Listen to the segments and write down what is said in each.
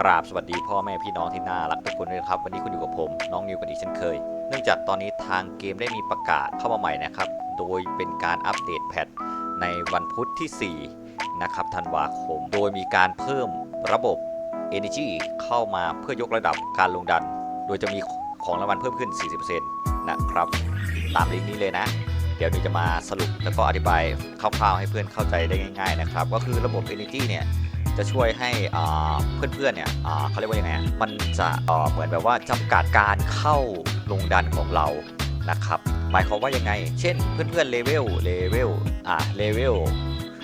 กราบสวัสดีพ่อแม่พี่น้องที่น่ารักทุกคนด้วยครับ วันนี้คุณอยู่กับผมน้องนิวกันอีกเช่นเคย เนื่องจากตอนนี้ทางเกมได้มีประกาศเข้ามาใหม่นะครับ โดยเป็นการอัปเดตแพทในวันพุธที่ 4 นะครับธันวาคม โดยมีการเพิ่มระบบ Energy เข้ามาเพื่อยกระดับการลงดัน โดยจะมีของรางวัลเพิ่มขึ้น 40%นะครับ ตามลิงก์นี้เลยนะ เดี๋ยวนี้จะมาสรุปแล้วก็อธิบายคร่าวๆให้เพื่อนเข้าใจได้ง่าย ๆ นะครับ ก็คือระบบ Energy เนี่ย จะช่วยให้เพื่อนๆเนี่ยเขาเรียกว่ายังไงมันจะเหมือนแบบว่าจำกัดการเข้าลงดันของเรานะครับหมายความว่ายังไง เช่นเพื่อนๆเลเวลเลเวลอ่าเลเวล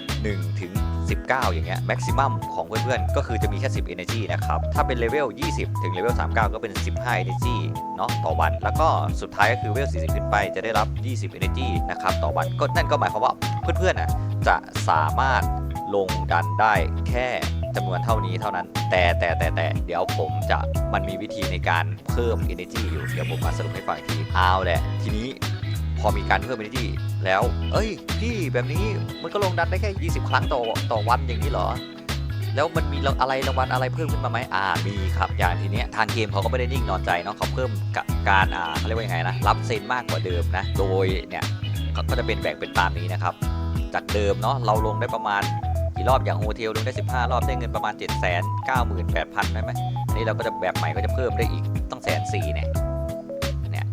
1ถึง19 อย่างเงี้ยแม็กซิมัมของเพื่อนๆ ก็คือจะมีแค่ 10 energy นะครับ ถ้าเป็นเลเวล 20 ถึงเลเวล 39 ก็เป็น 15 energy เนาะต่อวัน แล้วก็สุดท้ายก็คือเลเวล 40 ขึ้นไปจะได้รับ 20 energy นะครับ ต่อวัน ก็นั่นก็หมายความว่าเพื่อนๆอะจะสามารถ ลงดันได้แค่จำนวนเท่านี้เท่านั้น แต่แต่แต่แต่เดี๋ยวผมจะมันมีวิธีในการเพิ่ม energy อยู่ เดี๋ยวผมมาสรุปให้ฟังอีกทีเอาแหละ ทีนี้พอมีการเพิ่ม energy แล้ว เอ้ย พี่แบบนี้มันก็ลงดันได้แค่ 20 ครั้งต่อต่อวันอย่างนี้เหรอ แล้วมันมีอะไรรางวัลอะไรเพิ่มขึ้นมาไหมอ่ามีครับ อย่างทีเนี้ยทางเกมเขาก็ไม่ได้นิ่งนอนใจเนาะเขาเพิ่มกับการอ่าเขาเรียกว่ายังไงนะรับเซนมากกว่าเดิมนะ โดยเนี่ยเขาก็จะเป็นแบ่งเป็นตามนี้นะครับ จากเดิมเนาะเราลงได้ประมาณ กี่รอบอย่างโฮเทลลงได้ 15 รอบได้เงินประมาณ 7 9 8 0 0 0ได้ไหมอันนี้เราก็จะแบบใหม่ก็จะเพิ่มได้อีกต้องแสนสี่เนี่ยเนี่ย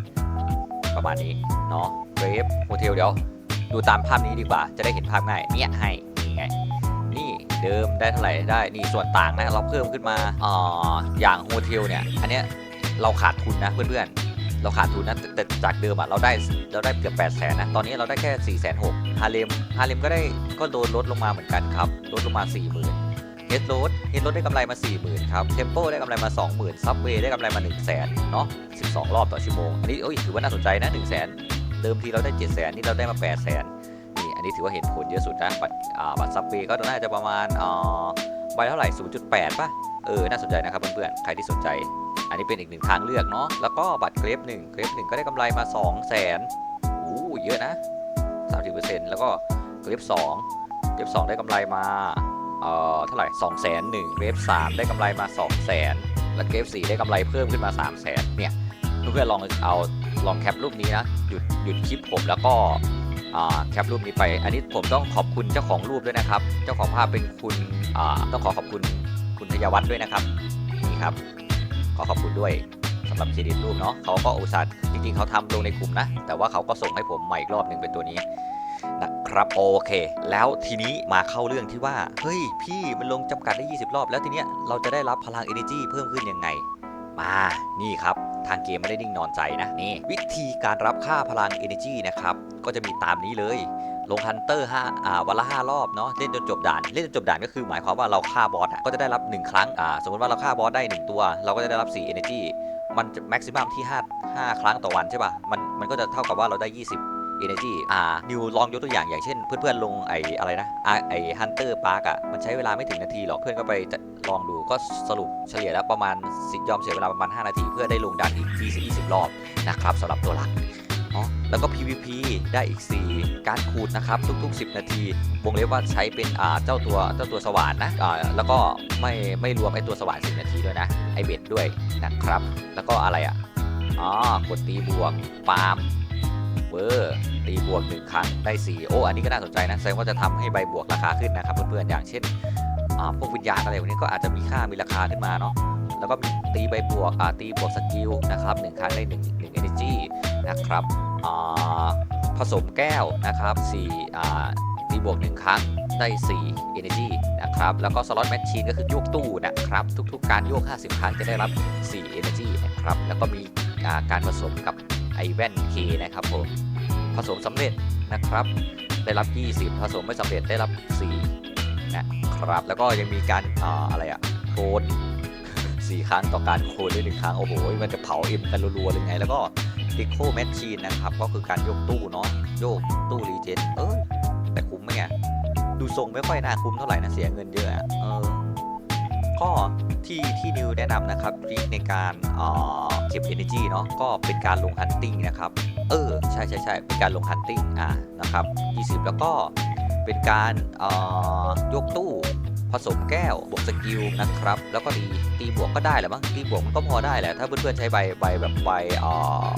ประมาณนี้เนาะเวฟโฮเทลเดี๋ยวดูตามภาพนี้ดีกว่าจะได้เห็นภาพง่ายเนี่ยให้นี่ไงนี่เดิมได้เท่าไหร่ได้นี่ส่วนต่างนะเราเพิ่มขึ้นมาอ่าอย่างโฮเทลเนี่ยอันเนี้ยเราขาดทุนนะเพื่อนๆ เราขาดทุนนะแต่จากเดิมอะเราได้เราได้เกือบ8 0 0แสนนะตอนนี้เราได้แค่4 6 0 0 0ฮาเลมฮาเลมก็ได้ก็โดนลดลงมาเหมือนกันครับลดลงมา 4 0,000เฮดโรดเฮดโรดได้กำไรมา 40,000ครับ เทมโปได้กำไรมา 20,000 ซับเวย์ได้กำไรมา 1 0 0 0 0แสนเนาะ 12 รอบต่อชั่วโมง อันนี้เอ้ยถือว่าน่าสนใจนะ 1 0 0 0 0แสนเดิมทีเราได้ 7 0 0 0 0นนี่เราได้มา 8 0 0 0 0นนี่ อันนี้ถือว่าเห็นผลเยอะสุดนะ บัตรอ่าบัตรซับเวย์ก็น่าจะประมาณอ่าใบเท่าไหร่ 0.8ป่ะ เออ น่าสนใจนะครับเพื่อนๆ ใครที่สนใจ อันนี้เป็นอีกหนึ่งทางเลือกเนาะ แล้วก็บัตรเกรฟหนึ่งเกรฟหนึ่งก็ได้กำไรมา 2 0 0แสนโอ้เยอะนะ 30%แล้วก็เกรฟสองเกรฟสองได้กำไรมา เอ่อ เท่าไหร่2 0 0แสนหนึ่งเกรฟสามได้กำไรมา 2 0 0แสนและเกรฟสี่ได้กำไรเพิ่มขึ้นมา3 0 0แสนเนี่ย เพื่อนๆ ลองเอา ลองแคปรูปนี้นะ หยุด หยุดคลิปผมแล้วก็อ่าแคปรูปนี้ไป อันนี้ผมต้องขอบคุณเจ้าของรูปด้วยนะครับ เจ้าของภาพเป็นคุณอ่าต้องขอขอบคุณ คุณธยวัฒน์ด้วยนะครับนี่ครับขอขอบคุณด้วยสำหรับเครดิตรูปเนาะเขาก็อุตส่าห์จริงๆเขาทำลงในกลุ่มนะ แต่ว่าเขาก็ส่งให้ผมใหม่อีกรอบหนึ่งเป็นตัวนี้นะครับโอเค แล้วทีนี้มาเข้าเรื่องที่ว่า เฮ้ย พี่มันลงจำกัดได้ 20 รอบ แล้วทีเนี้ยเราจะได้รับพลัง energy เพิ่มขึ้นยังไง มานี่ครับ ทางเกมไม่ได้นิ่งนอนใจนะนี่ วิธีการรับค่าพลัง Energy นะครับ ก็จะมีตามนี้เลย ลงฮันเตอร์5อ่าวันละ5รอบเนาะเล่นจนจบด่านเล่นจนจบด่านก็คือหมายความว่าเราฆ่าบอสอะก็จะได้รับ 1 ครั้งอ่าสมมติว่าเราฆ่าบอสได้ 1 ตัว เราก็จะได้รับ4 Energy มันแม็กซิมัมที่ 5 5 ครั้งต่อวันใช่ป่ะมันมันก็จะเท่ากับว่าเราได้ 20 Energy อ่านิวลองยกตัวอย่างอย่างเช่น เพื่อนๆลงไออะไรนะอ่าไอฮันเตอร์พาร์กอะมันใช้เวลาไม่ถึงนาทีหรอกเพื่อนก็ไปลองดูก็สรุปเฉลี่ยแล้วประมาณสิยอมเสียเวลาประมาณ 5 นาที เพื่อได้ลงดันอีก 20 20 รอบนะครับสำหรับตัวหลัก แล้วก็ PVP ได้อีก 4 การขูดนะครับทุก ๆ 10 นาที วงเล็บว่าใช้เป็นอ่าเจ้าตัวเจ้าตัวสว่านนะอ่าแล้วก็ไม่ไม่รวมไอตัวสว่าน10 นาทีด้วยนะไอเบ็ดด้วยนะครับ แล้วก็อะไรอะอ๋อกดตีบวกปาล์มเวอร์ตีบวก1ครั้งได้ 4 โอ้ อันนี้ก็น่าสนใจนะแสดงว่าจะทำให้ใบบวกราคาขึ้นนะครับเพื่อนๆอย่างเช่นพวกวิญญาณอะไรพวกนี้ก็อาจจะมีค่ามีราคาขึ้นมาเนาะแล้วก็มีตีใบบวกตีบวกสกิลนะครับหนึ่งครั้งได้1 1 energy นจีนะครับ ผสมแก้วนะครับ4อ่าตีบวก 1 ครั้งได้ 4 energy นะครับ แล้วก็สล็อตแมชชีนก็คือโยกตู้นะครับ ทุกๆ การโยก 50 ครั้งจะได้รับ 4 energy นะครับ แล้วก็มีการผสมกับไอแว่น K นะครับผม ผสมสำเร็จนะครับ ได้รับ 20 ผสมไม่สำเร็จได้รับ 4 นะครับ แล้วก็ยังมีการอาอะไรอะโคลน4 ครั้งต่อการโคลนได้หนึ่งครั้ง โอ้โห มันจะเผาเอ็มกันรัวๆเลยไง แล้วก็ ดิโคแมชชีนนะครับ ก็คือการยกตู้เนาะโยกตู้รีเจนเออแต่คุ้มไหมเนี่ยดูทรงไม่ค่อยน่าคุ้มเท่าไหร่นะเสียเงินเยอะอะเออก็ที่ที่นิวแนะนำนะครับทริคในการเอ่อเก็บ energy เนาะก็เป็นการลง hunting นะครับ เออ ใช่ใช่ใช่เป็นการลง hunting อ่านะครับ 20 แล้วก็เป็นการอ่อยกตู้ ผสมแก้วบวกสกิลนะครับ แล้วก็ตีตีบวกก็ได้แหละมั้งตีบวกมันก็พอได้แหละ ถ้าเพื่อนๆใช้ใบใบแบบใบอ่อ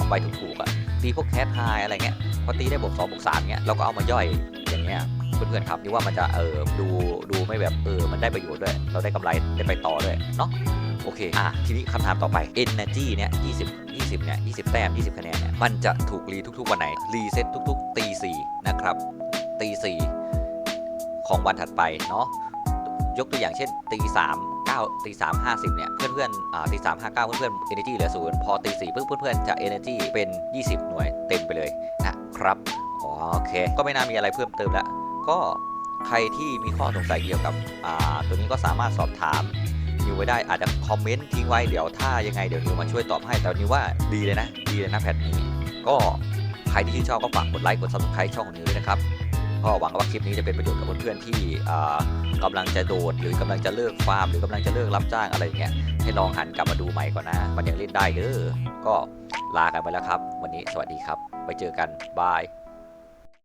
ใบถูกๆอะตีพวกแคทไฮอะไรเงี้ยพอตีได้บวก2บวก3เงี้ยเราก็เอามาย่อยอย่างเงี้ยเพื่อนๆครับนี่ว่ามันจะเออดูดูไม่แบบเออมันได้ประโยชน์ด้วย เราได้กำไรได้ไปต่อด้วยเนาะโอเค อะ ทีนี้คำถามต่อไป Energy เนี่ย20 20 เนี่ย 20 แต้ม 20 คะแนน เนี่ย มันจะถูกรีทุกๆ วันไหน รีเซ็ตทุกๆ ตี4นะครับ ตี4ของวันถัดไป เนาะ ยกตัวอย่างเช่นตีสามเก้าตีสามห้าสิบเนี่ยเพื่อนๆอ่าตีสามห้าเก้าเพื่อนๆ energy เนจีเหลือศูนย์พอตีสี่เพื่อนเพื่อนจะ energy เป็น 20 หน่วยเต็มไปเลยนะครับอ๋อโอเค ก็ไม่น่ามีอะไรเพิ่มเติมล้วก็ใครที่มีข้อสงสัยเกี่ยวกับอ่าตัวนี้ก็สามารถสอบถามนิวไว้ได้อาจจะคอมเมนต์ทิ้งไว้เดี๋ยวถ้ายังไงเดี๋ยวนิวมาช่วยตอบให้แต่นิวว่าดีเลยนะ ดีเลยนะแพทนี้ก็ใครที่ชื่นชอบก็ฝากกดไลค์กด subscribe ช่องของนิวด้วยนะครับ ก็หวังว่าคลิปนี้จะเป็นประโยชน์กับเพื่อนๆที่กำกำลังจะโดดหรือกำลังจะเลิกฟาร์ม หรือกำลังจะเลิกรับจ้างอะไรเงี้ยให้ลองหันกลับมาดูใหม่ก่อนนะ มันยังเล่นได้เด้อก็ลากันไปแล้วครับ วันนี้สวัสดีครับ ไปเจอกันบาย